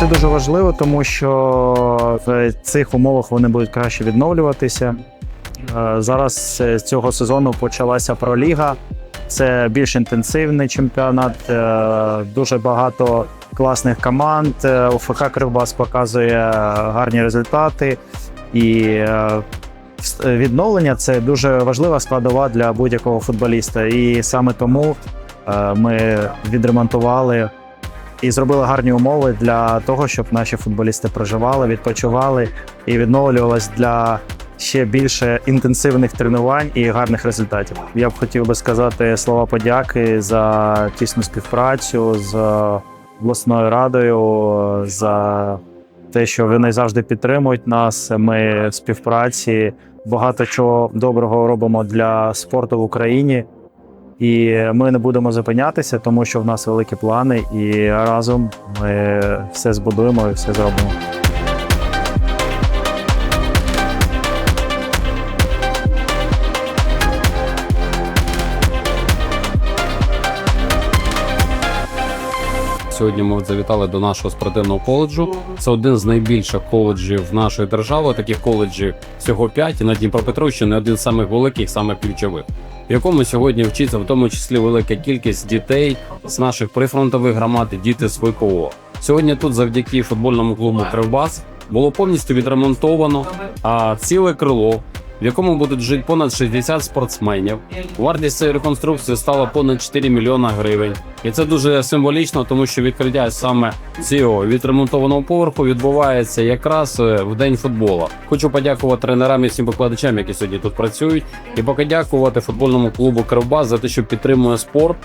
Це дуже важливо, тому що в цих умовах вони будуть краще відновлюватися. Е, Зараз е, з цього сезону почалася проліга. Це більш інтенсивний чемпіонат, е, дуже багато класних команд. Е, УФК Кривбас показує гарні результати. І е, відновлення це дуже важлива складова для будь-якого футболіста. І саме тому е, ми відремонтували і зробили гарні умови для того, щоб наші футболісти проживали, відпочивали і відновлювалися для ще більше інтенсивних тренувань і гарних результатів. Я б хотів би сказати слова подяки за тісну співпрацю з обласною радою, за те, що вони завжди підтримують нас. Ми в співпраці багато чого доброго робимо для спорту в Україні. І ми не будемо зупинятися, тому що в нас великі плани, і разом ми все збудуємо і все зробимо. Сьогодні ми завітали до нашого спортивного коледжу. Це один з найбільших коледжів нашої держави. Таких коледжів всього 5, і на Дніпропетровщині один з самих великих, самих ключових, в якому сьогодні вчиться в тому числі велика кількість дітей з наших прифронтових громад, діти з ВКО. Сьогодні тут, завдяки футбольному клубу Кривбас, було повністю відремонтовано ціле крило, в якому будуть жити понад 60 спортсменів. Вартість цієї реконструкції стала понад 4 мільйона гривень. І це дуже символічно, тому що відкриття саме цього відремонтованого поверху відбувається якраз е, в день футбола. Хочу подякувати тренерам і всім викладачам, які сьогодні тут працюють, і подякувати футбольному клубу Кривбас за те, що підтримує спорт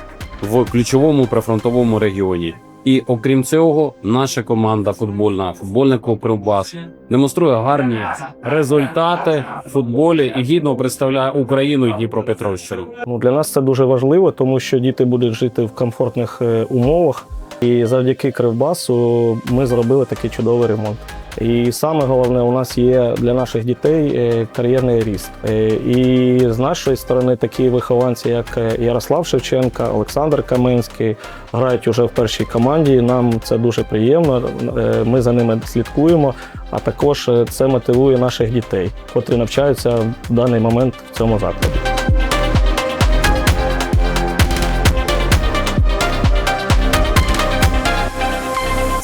в ключовому прифронтовому регіоні. І окрім цього, наша команда футбольна, футбольний клуб Кривбас демонструє гарні результати в футболі і гідно представляє Україну і Дніпропетровщину. Ну, для нас це дуже важливо, тому що діти будуть жити в комфортних е, умовах. І завдяки Кривбасу ми зробили такий чудовий ремонт. І саме головне, у нас є для наших дітей е, кар'єрний ріст. Е, І з нашої сторони такі вихованці, як е, Ярослав Шевченка, Олександр Каменський, грають уже в першій команді. Нам це дуже приємно. Ми за ними слідкуємо. А також це мотивує наших дітей, котрі навчаються в даний момент в цьому закладі.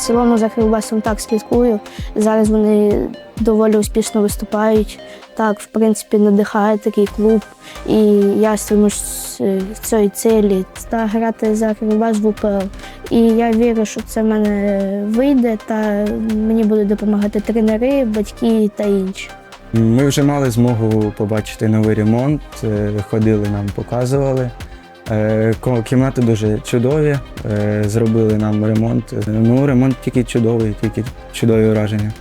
Цілому за Кривбасом так слідкую. Зараз вони доволі успішно виступають. Так, в принципі, надихає такий клуб. І я стремусь е, в цілі та грати за Кривбас в УПЛ. І я вірю, що це в мене вийде, та мені будуть допомагати тренери, батьки та інші. Ми вже мали змогу побачити новий ремонт, е, ходили нам, показували. Е, Кімнати дуже чудові, е, зробили нам ремонт. Ну, ремонт тільки чудовий, тільки чудові враження.